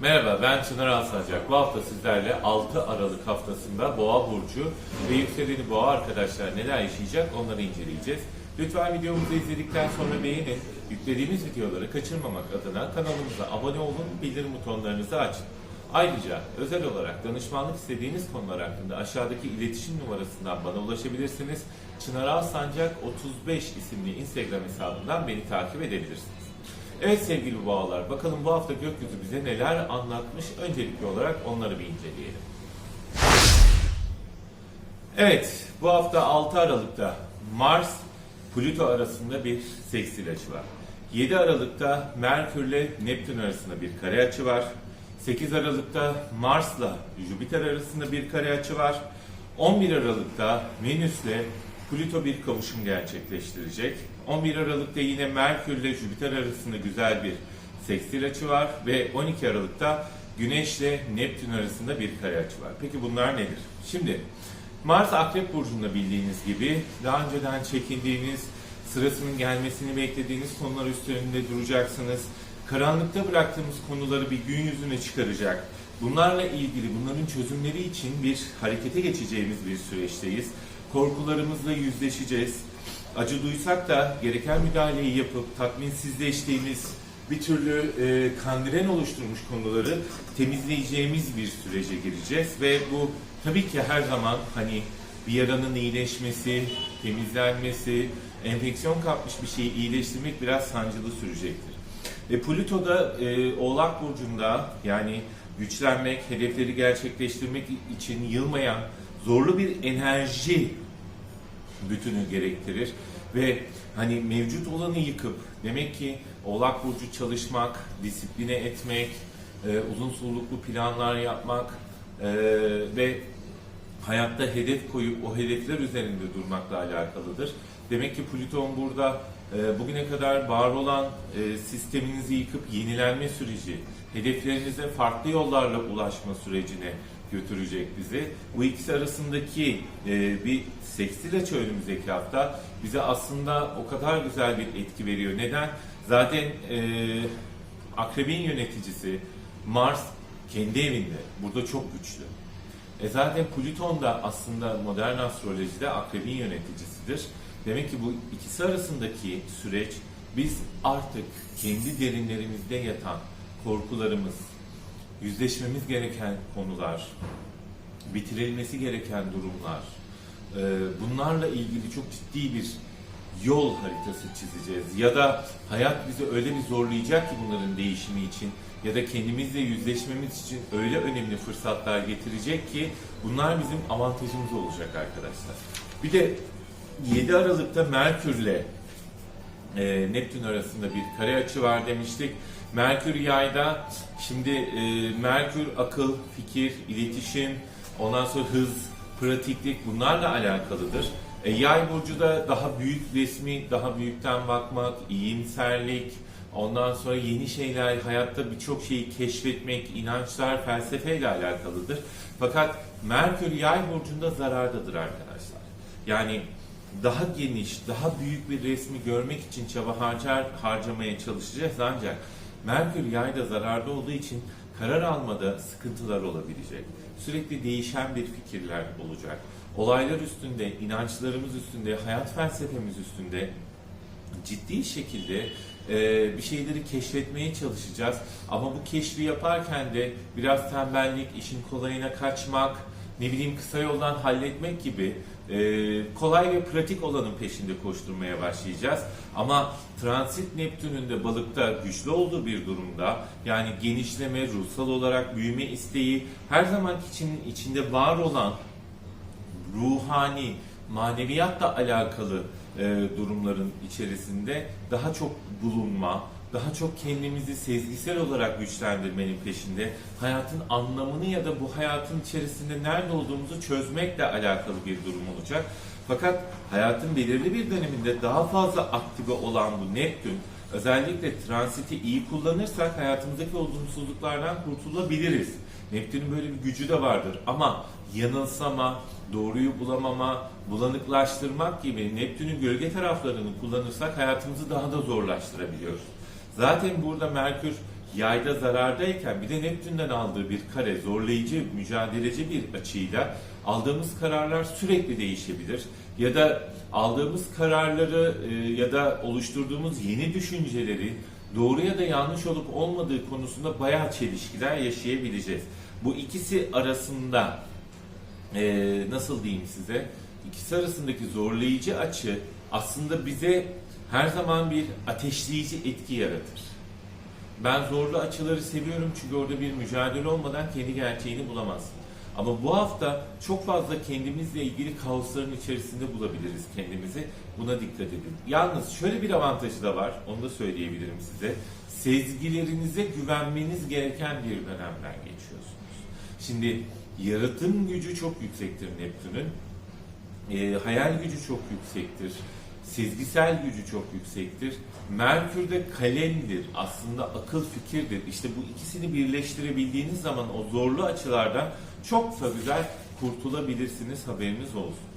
Merhaba ben Çınar Alsancak. Bu hafta sizlerle 6 Aralık haftasında Boğa Burcu ve yükseleni Boğa arkadaşlar neler yaşayacak onları inceleyeceğiz. Lütfen videomuzu izledikten sonra beğenin. Yüklediğimiz videoları kaçırmamak adına kanalımıza abone olun, bildirim butonlarınızı açın. Ayrıca özel olarak danışmanlık istediğiniz konular hakkında aşağıdaki iletişim numarasından bana ulaşabilirsiniz. Çınar Alsancak 35 isimli Instagram hesabından beni takip edebilirsiniz. Evet sevgili boğalar, bakalım bu hafta gökyüzü bize neler anlatmış. Öncelikli olarak onları bir inceleyelim. Evet, bu hafta 6 Aralık'ta Mars Plüto arasında bir seksil açı var. 7 Aralık'ta Merkür ile Neptün arasında bir kare açı var. 8 Aralık'ta Mars'la Jüpiter arasında bir kare açı var. 11 Aralık'ta Venüs ile Plüto bir kavuşum gerçekleştirecek. 11 Aralık'ta yine Merkür ile Jüpiter arasında güzel bir sekstil açı var ve 12 Aralık'ta Güneş ile Neptün arasında bir kare açı var. Peki bunlar nedir? Şimdi Mars Akrep Burcu'nda bildiğiniz gibi daha önceden çekindiğiniz, sırasının gelmesini beklediğiniz konular üstünde duracaksınız. Karanlıkta bıraktığımız konuları bir gün yüzüne çıkaracak. Bunlarla ilgili bunların çözümleri için bir harekete geçeceğimiz bir süreçteyiz. Korkularımızla yüzleşeceğiz. Acı duysak da gereken müdahaleyi yapıp tatminsizleştiğimiz bir türlü e, kandren oluşturmuş konuları temizleyeceğimiz bir sürece gireceğiz ve bu tabii ki her zaman hani bir yaranın iyileşmesi, temizlenmesi, enfeksiyon kapmış bir şeyi iyileştirmek biraz sancılı sürecektir. E, Plüto da e, Oğlak Burcu'nda yani güçlenmek, hedefleri gerçekleştirmek için yılmayan zorlu bir enerji bütünü gerektirir ve hani mevcut olanı yıkıp demek ki Oğlak Burcu çalışmak, disipline etmek, e, uzun soluklu planlar yapmak e, ve hayatta hedef koyup o hedefler üzerinde durmakla alakalıdır. Demek ki Plüton burada bugüne kadar var olan e, sisteminizi yıkıp yenilenme süreci, hedeflerinize farklı yollarla ulaşma sürecine götürecek bizi. Bu ikisi arasındaki e, bir sekstil açı önümüzdeki hafta bize aslında o kadar güzel bir etki veriyor. Neden? Zaten e, akrebin yöneticisi Mars kendi evinde. Burada çok güçlü. E zaten Plüton da aslında modern astrolojide akrebin yöneticisidir. Demek ki bu ikisi arasındaki süreç biz artık kendi derinlerimizde yatan korkularımız, yüzleşmemiz gereken konular, bitirilmesi gereken durumlar, e, bunlarla ilgili çok ciddi bir yol haritası çizeceğiz. Ya da hayat bizi öyle bir zorlayacak ki bunların değişimi için ya da kendimizle yüzleşmemiz için öyle önemli fırsatlar getirecek ki bunlar bizim avantajımız olacak arkadaşlar. Bir de 7 Aralık'ta Merkür'le e, Neptün arasında bir kare açı var demiştik. Merkür yayda şimdi e, Merkür akıl, fikir, iletişim, ondan sonra hız, pratiklik bunlarla alakalıdır. E, yay burcu da daha büyük resmi, daha büyükten bakmak, iyimserlik, ondan sonra yeni şeyler, hayatta birçok şeyi keşfetmek, inançlar, felsefeyle alakalıdır. Fakat Merkür yay burcunda zarardadır arkadaşlar. Yani daha geniş, daha büyük bir resmi görmek için çaba harcar, harcamaya çalışacağız ancak Merkür yayda zararda olduğu için karar almada sıkıntılar olabilecek. Sürekli değişen bir fikirler olacak. Olaylar üstünde, inançlarımız üstünde, hayat felsefemiz üstünde ciddi şekilde e, bir şeyleri keşfetmeye çalışacağız. Ama bu keşfi yaparken de biraz tembellik, işin kolayına kaçmak, ne bileyim kısa yoldan halletmek gibi kolay ve pratik olanın peşinde koşturmaya başlayacağız. Ama transit Neptün'ün de balıkta güçlü olduğu bir durumda yani genişleme, ruhsal olarak büyüme isteği her zaman için içinde var olan ruhani, maneviyatla alakalı e, durumların içerisinde daha çok bulunma, daha çok kendimizi sezgisel olarak güçlendirmenin peşinde, hayatın anlamını ya da bu hayatın içerisinde nerede olduğumuzu çözmekle alakalı bir durum olacak. Fakat hayatın belirli bir döneminde daha fazla aktive olan bu Neptün özellikle transiti iyi kullanırsak hayatımızdaki olumsuzluklardan kurtulabiliriz. Neptün'ün böyle bir gücü de vardır ama yanılsama, doğruyu bulamama, bulanıklaştırmak gibi Neptün'ün gölge taraflarını kullanırsak hayatımızı daha da zorlaştırabiliyoruz. Zaten burada Merkür yayda zarardayken bir de Neptün'den aldığı bir kare zorlayıcı, mücadeleci bir açıyla aldığımız kararlar sürekli değişebilir. Ya da aldığımız kararları e, ya da oluşturduğumuz yeni düşünceleri doğru ya da yanlış olup olmadığı konusunda bayağı çelişkiler yaşayabileceğiz. Bu ikisi arasında e, nasıl diyeyim size ikisi arasındaki zorlayıcı açı aslında bize her zaman bir ateşleyici etki yaratır. Ben zorlu açıları seviyorum çünkü orada bir mücadele olmadan kendi gerçeğini bulamazsın. Ama bu hafta çok fazla kendimizle ilgili kaosların içerisinde bulabiliriz kendimizi. Buna dikkat edin. Yalnız şöyle bir avantajı da var. Onu da söyleyebilirim size. Sezgilerinize güvenmeniz gereken bir dönemden geçiyorsunuz. Şimdi yaratım gücü çok yüksektir Neptün'ün. Ee, hayal gücü çok yüksektir. Sezgisel gücü çok yüksektir. Merkür de kalemdir. Aslında akıl fikirdir. İşte bu ikisini birleştirebildiğiniz zaman o zorlu açılardan çok da güzel kurtulabilirsiniz. Haberiniz olsun.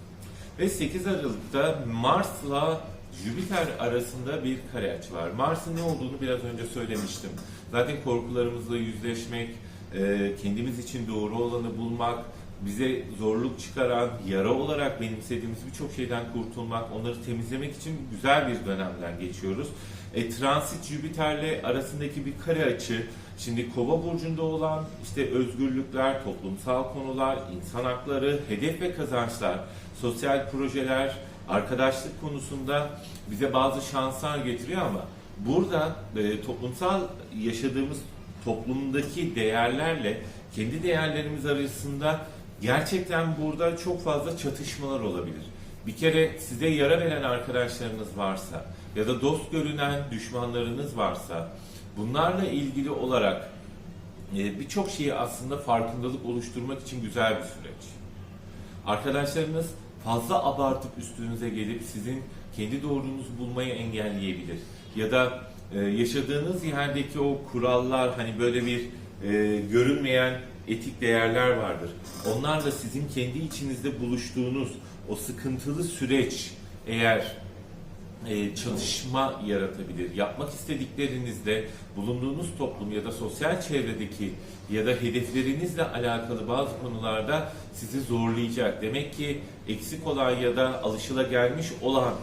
Ve 8 Aralık'ta Mars'la Jüpiter arasında bir kare açı var. Mars'ın ne olduğunu biraz önce söylemiştim. Zaten korkularımızla yüzleşmek, e, kendimiz için doğru olanı bulmak, bize zorluk çıkaran, yara olarak benimsediğimiz birçok şeyden kurtulmak, onları temizlemek için güzel bir dönemden geçiyoruz. E, transit Jüpiter'le arasındaki bir kare açı, şimdi Kova burcunda olan işte özgürlükler, toplumsal konular, insan hakları, hedef ve kazançlar, sosyal projeler, arkadaşlık konusunda bize bazı şanslar getiriyor ama burada e, toplumsal yaşadığımız toplumdaki değerlerle kendi değerlerimiz arasında gerçekten burada çok fazla çatışmalar olabilir. Bir kere size yara veren arkadaşlarınız varsa ya da dost görünen düşmanlarınız varsa bunlarla ilgili olarak e, birçok şeyi aslında farkındalık oluşturmak için güzel bir süreç. Arkadaşlarınız fazla abartıp üstünüze gelip sizin kendi doğrunuzu bulmayı engelleyebilir. Ya da e, yaşadığınız yerdeki o kurallar hani böyle bir e, görünmeyen etik değerler vardır. Onlar da sizin kendi içinizde buluştuğunuz o sıkıntılı süreç eğer e, çalışma yaratabilir. Yapmak istediklerinizde bulunduğunuz toplum ya da sosyal çevredeki ya da hedeflerinizle alakalı bazı konularda sizi zorlayacak. Demek ki eksik olan ya da alışılagelmiş olan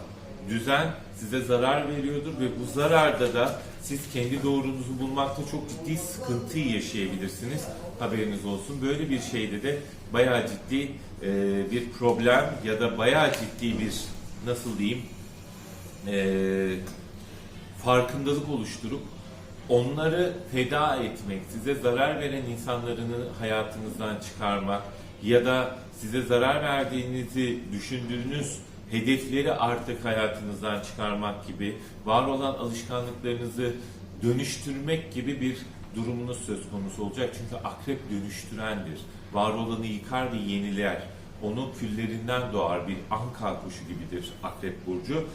düzen size zarar veriyordur ve bu zararda da siz kendi doğrunuzu bulmakta çok ciddi sıkıntı yaşayabilirsiniz. Haberiniz olsun. Böyle bir şeyde de bayağı ciddi e, bir problem ya da bayağı ciddi bir nasıl diyeyim e, farkındalık oluşturup onları feda etmek, size zarar veren insanlarını hayatınızdan çıkarmak ya da size zarar verdiğinizi düşündüğünüz hedefleri artık hayatınızdan çıkarmak gibi var olan alışkanlıklarınızı dönüştürmek gibi bir durumunuz söz konusu olacak. Çünkü akrep dönüştürendir. Var olanı yıkar ve yeniler. Onun küllerinden doğar bir anka kuşu gibidir akrep burcu.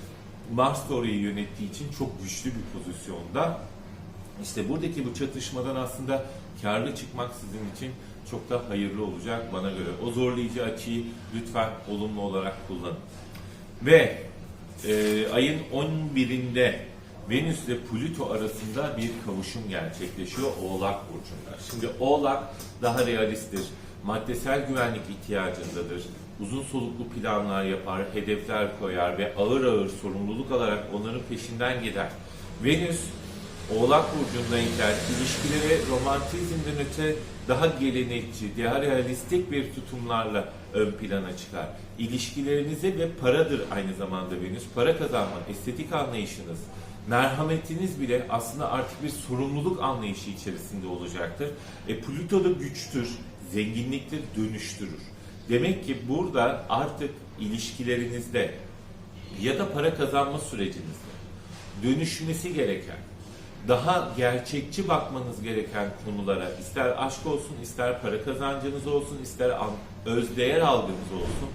Mars orayı yönettiği için çok güçlü bir pozisyonda. İşte buradaki bu çatışmadan aslında karlı çıkmak sizin için çok da hayırlı olacak bana göre. O zorlayıcı açıyı lütfen olumlu olarak kullanın. Ve e, ayın 11'inde Venüs ve Plüto arasında bir kavuşum gerçekleşiyor Oğlak Burcu'nda. Şimdi Oğlak daha realisttir, maddesel güvenlik ihtiyacındadır, uzun soluklu planlar yapar, hedefler koyar ve ağır ağır sorumluluk alarak onların peşinden gider. Venüs Oğlak Burcu'ndayken ilişkileri romantizmden öte daha gelenekçi, daha realistik bir tutumlarla ön plana çıkar. İlişkilerinize ve paradır aynı zamanda Venüs. Para kazanmak, estetik anlayışınız, merhametiniz bile aslında artık bir sorumluluk anlayışı içerisinde olacaktır. E, Plüto da güçtür, zenginliktir, dönüştürür. Demek ki burada artık ilişkilerinizde ya da para kazanma sürecinizde dönüşmesi gereken, daha gerçekçi bakmanız gereken konulara ister aşk olsun, ister para kazancınız olsun, ister özdeğer algınız olsun.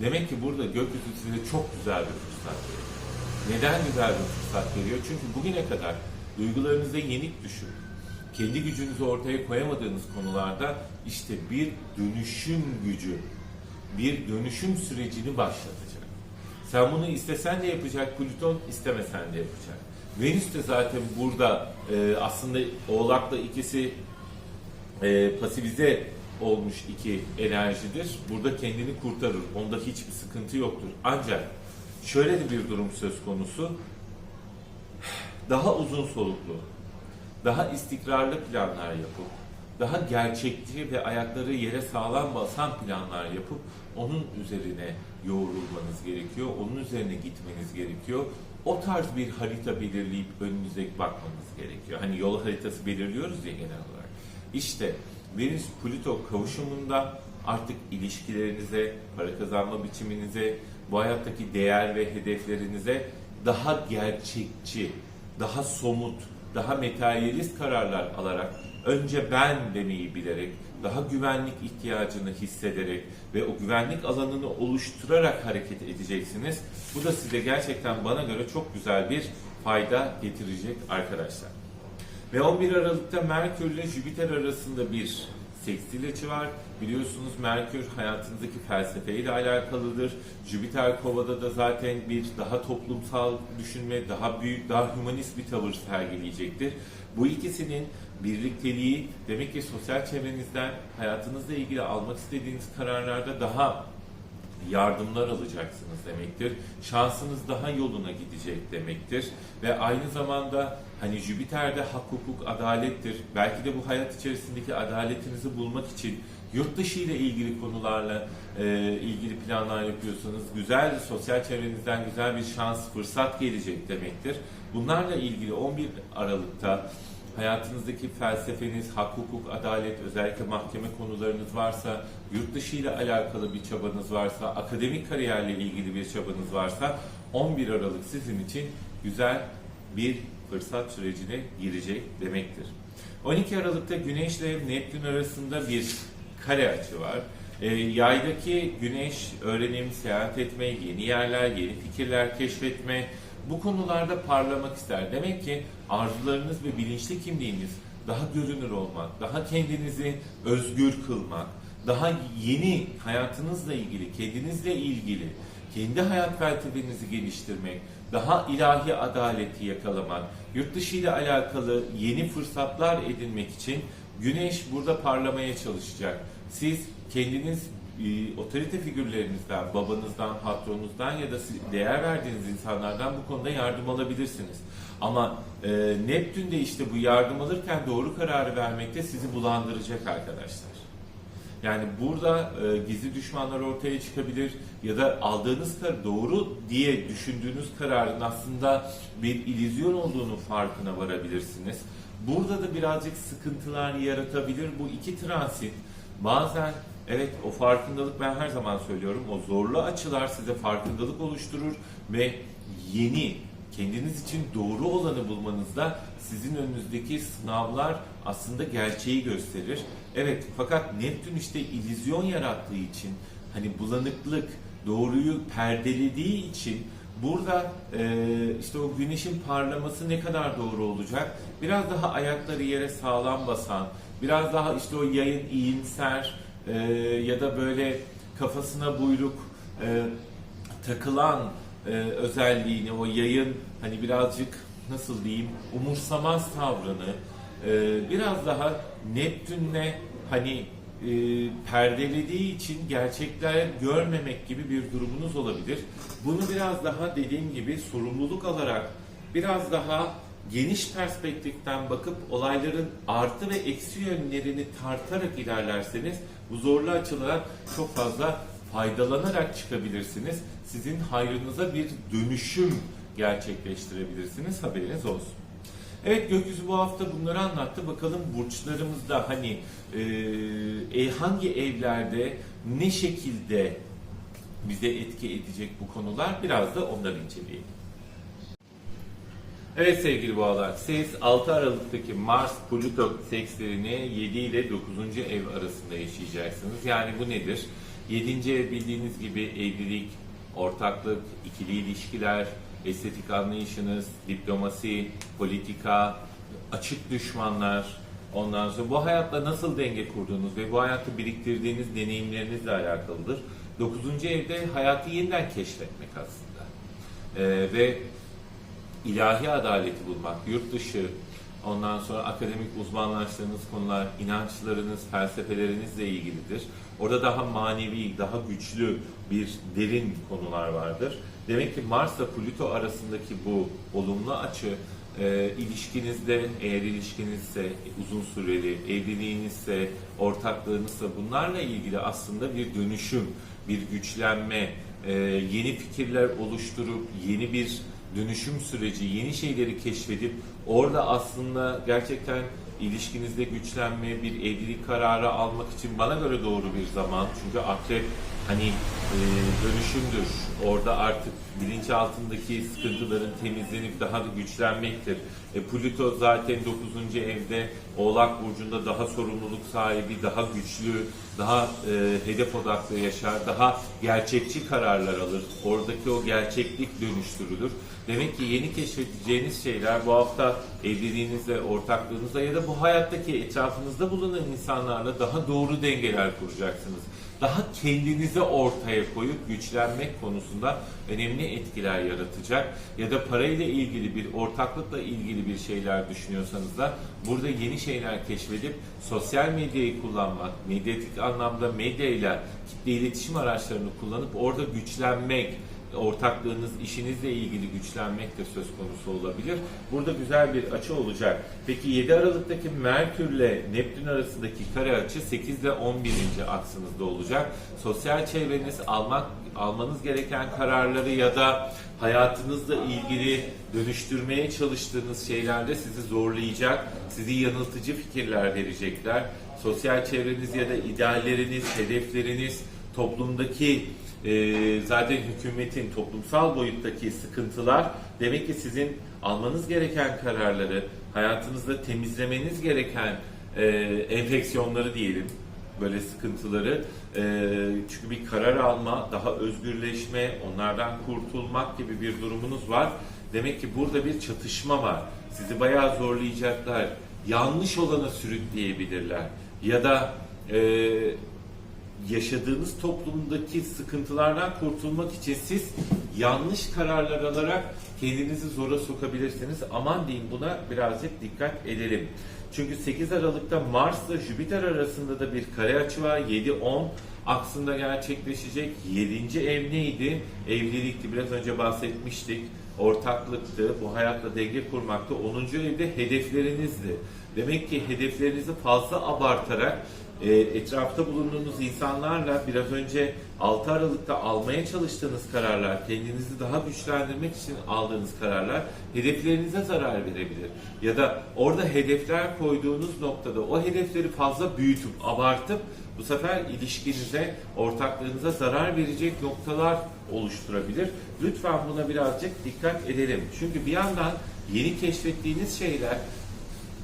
Demek ki burada gökyüzü size çok güzel bir fırsat veriyor. Neden güzel bir fırsat veriyor? Çünkü bugüne kadar duygularınıza yenik düşüp kendi gücünüzü ortaya koyamadığınız konularda işte bir dönüşüm gücü, bir dönüşüm sürecini başlatacak. Sen bunu istesen de yapacak, Plüton istemesen de yapacak. Venüs de zaten burada e, aslında Oğlak'la ikisi e, pasifize olmuş iki enerjidir. Burada kendini kurtarır. Onda hiçbir sıkıntı yoktur. Ancak şöyle de bir durum söz konusu. Daha uzun soluklu, daha istikrarlı planlar yapıp, daha gerçekçi ve ayakları yere sağlam basan planlar yapıp onun üzerine yoğrulmanız gerekiyor. Onun üzerine gitmeniz gerekiyor. O tarz bir harita belirleyip önünüze bakmanız gerekiyor. Hani yol haritası belirliyoruz ya genel olarak. İşte Venüs Plüto kavuşumunda artık ilişkilerinize, para kazanma biçiminize, bu hayattaki değer ve hedeflerinize daha gerçekçi, daha somut, daha materyalist kararlar alarak önce ben demeyi bilerek, daha güvenlik ihtiyacını hissederek ve o güvenlik alanını oluşturarak hareket edeceksiniz. Bu da size gerçekten bana göre çok güzel bir fayda getirecek arkadaşlar. Ve 11 Aralık'ta Merkür ile Jüpiter arasında bir sekstil açı var. Biliyorsunuz Merkür hayatınızdaki felsefeyle alakalıdır. Jüpiter Kova'da da zaten bir daha toplumsal düşünme, daha büyük, daha hümanist bir tavır sergileyecektir. Bu ikisinin birlikteliği demek ki sosyal çevrenizden hayatınızla ilgili almak istediğiniz kararlarda daha yardımlar alacaksınız demektir. Şansınız daha yoluna gidecek demektir. Ve aynı zamanda hani Jüpiter'de hak, hukuk, adalettir. Belki de bu hayat içerisindeki adaletinizi bulmak için yurt dışı ile ilgili konularla e, ilgili planlar yapıyorsanız güzel sosyal çevrenizden güzel bir şans, fırsat gelecek demektir. Bunlarla ilgili 11 Aralık'ta hayatınızdaki felsefeniz, hak, hukuk, adalet, özellikle mahkeme konularınız varsa, yurt dışı ile alakalı bir çabanız varsa, akademik kariyerle ilgili bir çabanız varsa 11 Aralık sizin için güzel bir fırsat sürecine girecek demektir. 12 Aralık'ta Güneş ile Neptün arasında bir kare açı var. E, yaydaki Güneş öğrenim, seyahat etme, yeni yerler, yeni fikirler keşfetme, bu konularda parlamak ister. Demek ki arzularınız ve bilinçli kimliğiniz daha görünür olmak, daha kendinizi özgür kılmak, daha yeni hayatınızla ilgili, kendinizle ilgili, kendi hayat felsefenizi geliştirmek, daha ilahi adaleti yakalamak, yurt dışı ile alakalı yeni fırsatlar edinmek için Güneş burada parlamaya çalışacak. Siz kendiniz e, otorite figürlerinizden, babanızdan, patronunuzdan ya da değer verdiğiniz insanlardan bu konuda yardım alabilirsiniz. Ama e, Neptün de işte bu yardım alırken doğru kararı vermekte sizi bulandıracak arkadaşlar. Yani burada e, gizli düşmanlar ortaya çıkabilir ya da aldığınız karar doğru diye düşündüğünüz kararın aslında bir illüzyon olduğunu farkına varabilirsiniz. Burada da birazcık sıkıntılar yaratabilir bu iki transit. Bazen evet o farkındalık ben her zaman söylüyorum o zorlu açılar size farkındalık oluşturur ve yeni kendiniz için doğru olanı bulmanızda sizin önünüzdeki sınavlar aslında gerçeği gösterir. Evet fakat Neptün işte illüzyon yarattığı için hani bulanıklık doğruyu perdelediği için burada e, işte o güneşin parlaması ne kadar doğru olacak? Biraz daha ayakları yere sağlam basan, biraz daha işte o yayın iyimser e, ya da böyle kafasına buyruk e, takılan e, özelliğini, o yayın hani birazcık nasıl diyeyim umursamaz tavrını e, biraz daha Neptün'le hani e, perdelediği için gerçekler görmemek gibi bir durumunuz olabilir. Bunu biraz daha dediğim gibi sorumluluk alarak biraz daha geniş perspektiften bakıp olayların artı ve eksi yönlerini tartarak ilerlerseniz bu zorlu açılara çok fazla faydalanarak çıkabilirsiniz. Sizin hayrınıza bir dönüşüm gerçekleştirebilirsiniz. Haberiniz olsun. Evet gökyüzü bu hafta bunları anlattı. Bakalım burçlarımızda hani e, e, hangi evlerde ne şekilde bize etki edecek bu konular biraz da onları inceleyelim. Evet sevgili boğalar, siz 6 Aralık'taki Mars Plüto sekslerini 7 ile 9. ev arasında yaşayacaksınız. Yani bu nedir? 7. ev bildiğiniz gibi evlilik, ortaklık, ikili ilişkiler, estetik anlayışınız, diplomasi, politika, açık düşmanlar, ondan sonra bu hayatla nasıl denge kurduğunuz ve bu hayatta biriktirdiğiniz deneyimlerinizle alakalıdır. Dokuzuncu evde hayatı yeniden keşfetmek aslında. Ee, ve ilahi adaleti bulmak, yurt dışı, ondan sonra akademik uzmanlaştığınız konular, inançlarınız, felsefelerinizle ilgilidir. Orada daha manevi, daha güçlü bir derin konular vardır. Demek ki Mars'la Plüto arasındaki bu olumlu açı e, ilişkinizde eğer ilişkinizse uzun süreli, evliliğinizse, ortaklığınızsa bunlarla ilgili aslında bir dönüşüm, bir güçlenme, e, yeni fikirler oluşturup yeni bir dönüşüm süreci, yeni şeyleri keşfedip orada aslında gerçekten ilişkinizde güçlenme, bir evlilik kararı almak için bana göre doğru bir zaman. Çünkü akrep hani e, dönüşümdür. Orada artık bilinçaltındaki sıkıntıların temizlenip daha da güçlenmektir. E, Plüto zaten 9. evde Oğlak Burcu'nda daha sorumluluk sahibi, daha güçlü, daha e, hedef odaklı yaşar, daha gerçekçi kararlar alır. Oradaki o gerçeklik dönüştürülür. Demek ki yeni keşfedeceğiniz şeyler bu hafta evliliğinizle, ortaklığınızla ya da bu hayattaki etrafınızda bulunan insanlarla daha doğru dengeler kuracaksınız. Daha kendinizi ortaya koyup güçlenmek konusunda önemli etkiler yaratacak ya da parayla ilgili bir ortaklıkla ilgili bir şeyler düşünüyorsanız da burada yeni şeyler keşfedip sosyal medyayı kullanmak, medyatik anlamda medyayla kitle iletişim araçlarını kullanıp orada güçlenmek, ortaklığınız, işinizle ilgili güçlenmek de söz konusu olabilir. Burada güzel bir açı olacak. Peki 7 Aralık'taki Merkürle Neptün arasındaki kare açı 8 ile 11. aksınızda olacak. Sosyal çevreniz almak almanız gereken kararları ya da hayatınızla ilgili dönüştürmeye çalıştığınız şeylerde sizi zorlayacak, sizi yanıltıcı fikirler verecekler. Sosyal çevreniz ya da idealleriniz, hedefleriniz, toplumdaki e, zaten hükümetin toplumsal boyuttaki sıkıntılar demek ki sizin almanız gereken kararları, hayatınızda temizlemeniz gereken e, enfeksiyonları diyelim, böyle sıkıntıları. E, çünkü bir karar alma, daha özgürleşme, onlardan kurtulmak gibi bir durumunuz var. Demek ki burada bir çatışma var. Sizi bayağı zorlayacaklar. Yanlış olana sürükleyebilirler. Ya da e, yaşadığınız toplumdaki sıkıntılardan kurtulmak için siz yanlış kararlar alarak kendinizi zora sokabilirsiniz. Aman diyeyim buna birazcık dikkat edelim. Çünkü 8 Aralık'ta Mars'la Jüpiter arasında da bir kare açı var. 7-10 aksında gerçekleşecek. 7. ev neydi? Evlilikti. Biraz önce bahsetmiştik. Ortaklıktı. Bu hayatla denge kurmaktı. 10. evde hedeflerinizdi. Demek ki hedeflerinizi fazla abartarak e, etrafta bulunduğunuz insanlarla biraz önce 6 Aralık'ta almaya çalıştığınız kararlar, kendinizi daha güçlendirmek için aldığınız kararlar hedeflerinize zarar verebilir. Ya da orada hedefler koyduğunuz noktada o hedefleri fazla büyütüp, abartıp bu sefer ilişkinize, ortaklığınıza zarar verecek noktalar oluşturabilir. Lütfen buna birazcık dikkat edelim. Çünkü bir yandan yeni keşfettiğiniz şeyler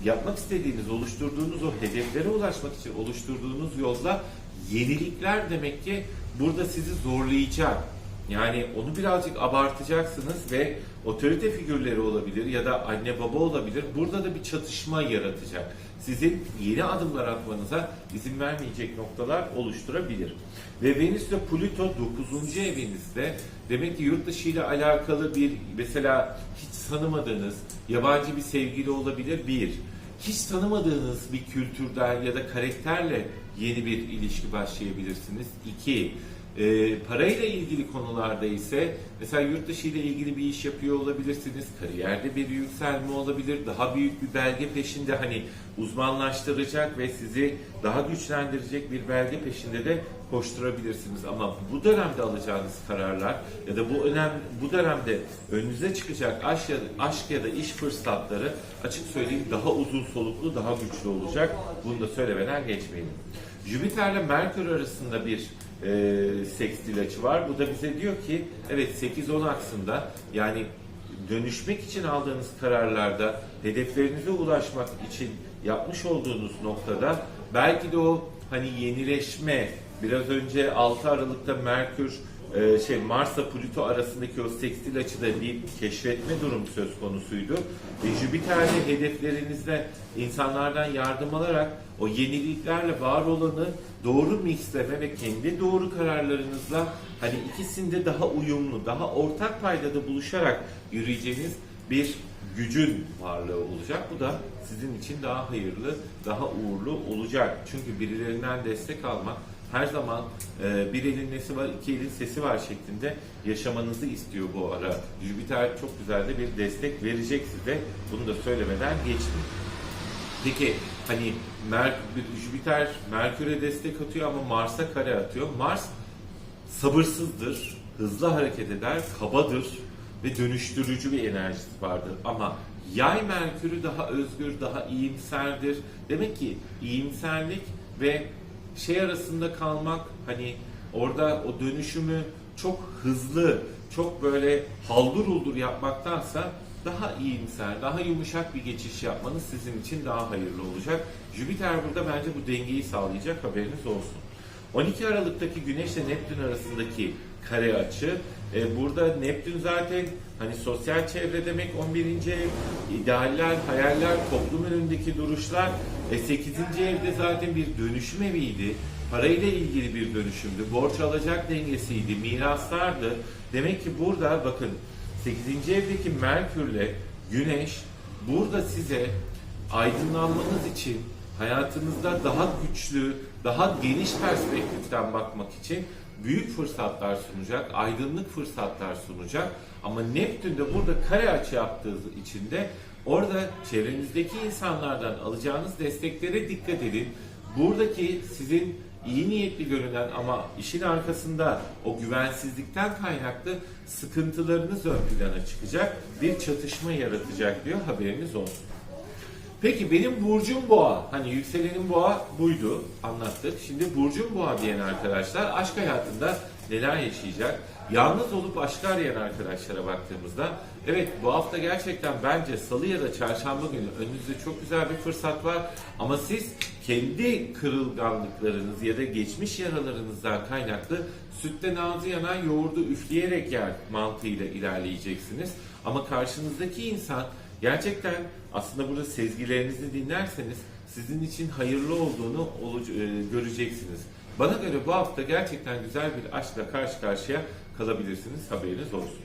yapmak istediğiniz, oluşturduğunuz o hedeflere ulaşmak için oluşturduğunuz yolda yenilikler demek ki burada sizi zorlayacak. Yani onu birazcık abartacaksınız ve otorite figürleri olabilir ya da anne baba olabilir. Burada da bir çatışma yaratacak. Sizin yeni adımlar atmanıza izin vermeyecek noktalar oluşturabilir. Ve Venüs ve Plüto 9. evinizde demek ki yurt dışı ile alakalı bir mesela hiç tanımadığınız yabancı bir sevgili olabilir bir. Hiç tanımadığınız bir kültürden ya da karakterle yeni bir ilişki başlayabilirsiniz. İki, e, parayla ilgili konularda ise mesela yurt dışı ile ilgili bir iş yapıyor olabilirsiniz. Kariyerde bir yükselme olabilir. Daha büyük bir belge peşinde hani uzmanlaştıracak ve sizi daha güçlendirecek bir belge peşinde de koşturabilirsiniz. Ama bu dönemde alacağınız kararlar ya da bu önem bu dönemde önünüze çıkacak aşk ya, aşk ya da iş fırsatları açık söyleyeyim daha uzun soluklu, daha güçlü olacak. Bunu da söylemeden geçmeyelim. Jüpiter'le Merkür arasında bir e, sekstil açı var. Bu da bize diyor ki evet 8-10 aksında yani dönüşmek için aldığınız kararlarda hedeflerinize ulaşmak için yapmış olduğunuz noktada belki de o hani yenileşme biraz önce 6 Aralık'ta Merkür e, şey Mars'la Plüto arasındaki o sekstil açıda bir keşfetme durumu söz konusuydu. E, Jüpiter'de hedeflerinizde insanlardan yardım alarak o yeniliklerle var olanı doğru mixleme ve kendi doğru kararlarınızla hani ikisinde daha uyumlu, daha ortak paydada buluşarak yürüyeceğiniz bir gücün varlığı olacak. Bu da sizin için daha hayırlı, daha uğurlu olacak. Çünkü birilerinden destek almak her zaman e, bir elin nesi var, iki elin sesi var şeklinde yaşamanızı istiyor bu ara. Jüpiter çok güzel de bir destek verecek size. Bunu da söylemeden geçmeyeyim. Peki hani Mer Jüpiter Merkür'e destek atıyor ama Mars'a kare atıyor. Mars sabırsızdır, hızlı hareket eder, kabadır ve dönüştürücü bir enerjisi vardır. Ama yay Merkür'ü daha özgür, daha iyimserdir. Demek ki iyimserlik ve şey arasında kalmak hani orada o dönüşümü çok hızlı, çok böyle haldur uldur yapmaktansa daha iyimser, daha yumuşak bir geçiş yapmanız sizin için daha hayırlı olacak. Jüpiter burada bence bu dengeyi sağlayacak haberiniz olsun. 12 Aralık'taki Güneş ile Neptün arasındaki kare açı. E, burada Neptün zaten hani sosyal çevre demek 11. ev, idealler, hayaller, toplum önündeki duruşlar. E, 8. evde zaten bir dönüşüm eviydi. Parayla ilgili bir dönüşümdü. Borç alacak dengesiydi, miraslardı. Demek ki burada bakın 8. evdeki Merkürle Güneş burada size aydınlanmanız için hayatınızda daha güçlü, daha geniş perspektiften bakmak için büyük fırsatlar sunacak, aydınlık fırsatlar sunacak. Ama Neptün de burada kare açı yaptığı için de orada çevrenizdeki insanlardan alacağınız desteklere dikkat edin. Buradaki sizin iyi niyetli görünen ama işin arkasında o güvensizlikten kaynaklı sıkıntılarınız ön plana çıkacak, bir çatışma yaratacak diyor haberiniz olsun. Peki benim burcum boğa. Hani yükselenim boğa buydu anlattık. Şimdi burcum boğa diyen arkadaşlar aşk hayatında neler yaşayacak? Yalnız olup aşk arayan arkadaşlara baktığımızda evet bu hafta gerçekten bence salı ya da çarşamba günü önünüzde çok güzel bir fırsat var. Ama siz kendi kırılganlıklarınız ya da geçmiş yaralarınızdan kaynaklı sütte ağzı yanan yoğurdu üfleyerek yer mantığıyla ilerleyeceksiniz. Ama karşınızdaki insan Gerçekten aslında burada sezgilerinizi dinlerseniz sizin için hayırlı olduğunu e, göreceksiniz. Bana göre bu hafta gerçekten güzel bir aşkla karşı karşıya kalabilirsiniz. Haberiniz olsun.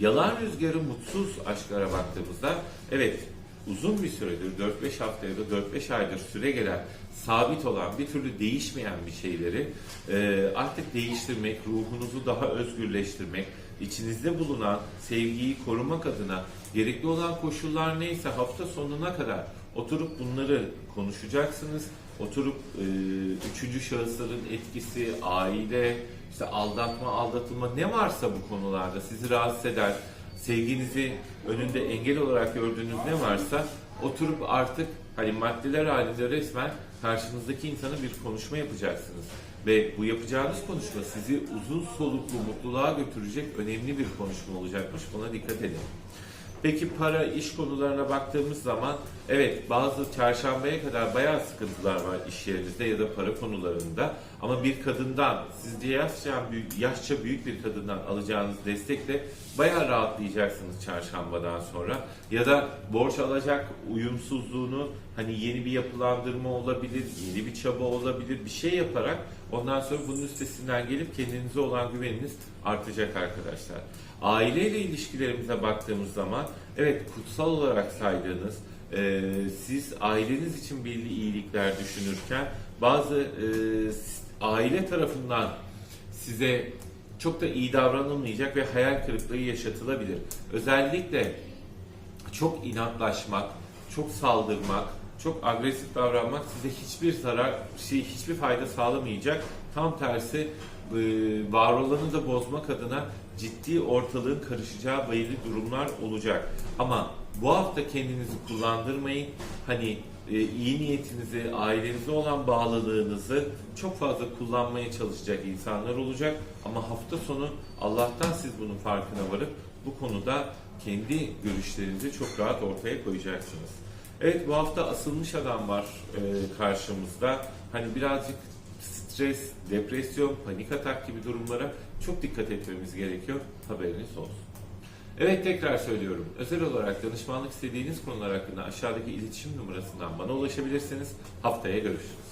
Yalan rüzgarı mutsuz aşklara baktığımızda evet uzun bir süredir 4-5 hafta ya da 4-5 aydır süre gelen sabit olan bir türlü değişmeyen bir şeyleri e, artık değiştirmek, ruhunuzu daha özgürleştirmek, içinizde bulunan sevgiyi korumak adına gerekli olan koşullar neyse hafta sonuna kadar oturup bunları konuşacaksınız. Oturup e, üçüncü şahısların etkisi, aile, işte aldatma, aldatılma ne varsa bu konularda sizi rahatsız eder, sevginizi önünde engel olarak gördüğünüz ne varsa oturup artık hani maddeler halinde resmen karşınızdaki insana bir konuşma yapacaksınız. Ve bu yapacağınız konuşma sizi uzun soluklu mutluluğa götürecek önemli bir konuşma olacakmış. Buna dikkat edin. Peki para, iş konularına baktığımız zaman evet bazı çarşambaya kadar bayağı sıkıntılar var iş yerinizde ya da para konularında. Ama bir kadından, sizce yaşça büyük, yaşça büyük bir kadından alacağınız destekle bayağı rahatlayacaksınız çarşambadan sonra. Ya da borç alacak uyumsuzluğunu hani yeni bir yapılandırma olabilir, yeni bir çaba olabilir, bir şey yaparak ondan sonra bunun üstesinden gelip kendinize olan güveniniz artacak arkadaşlar. Aileyle ilişkilerimize baktığımız zaman evet kutsal olarak saydığınız e, siz aileniz için belli iyilikler düşünürken bazı e, aile tarafından size çok da iyi davranılmayacak ve hayal kırıklığı yaşatılabilir. Özellikle çok inatlaşmak, çok saldırmak, çok agresif davranmak size hiçbir zarar, şey, hiçbir fayda sağlamayacak. Tam tersi var olanı da bozmak adına ciddi ortalığın karışacağı belli durumlar olacak. Ama bu hafta kendinizi kullandırmayın. Hani e, iyi niyetinizi, ailenize olan bağlılığınızı çok fazla kullanmaya çalışacak insanlar olacak. Ama hafta sonu Allah'tan siz bunun farkına varıp bu konuda kendi görüşlerinizi çok rahat ortaya koyacaksınız. Evet bu hafta asılmış adam var e, karşımızda. Hani birazcık stres, depresyon, panik atak gibi durumlara çok dikkat etmemiz gerekiyor. Haberiniz olsun. Evet tekrar söylüyorum. Özel olarak danışmanlık istediğiniz konular hakkında aşağıdaki iletişim numarasından bana ulaşabilirsiniz. Haftaya görüşürüz.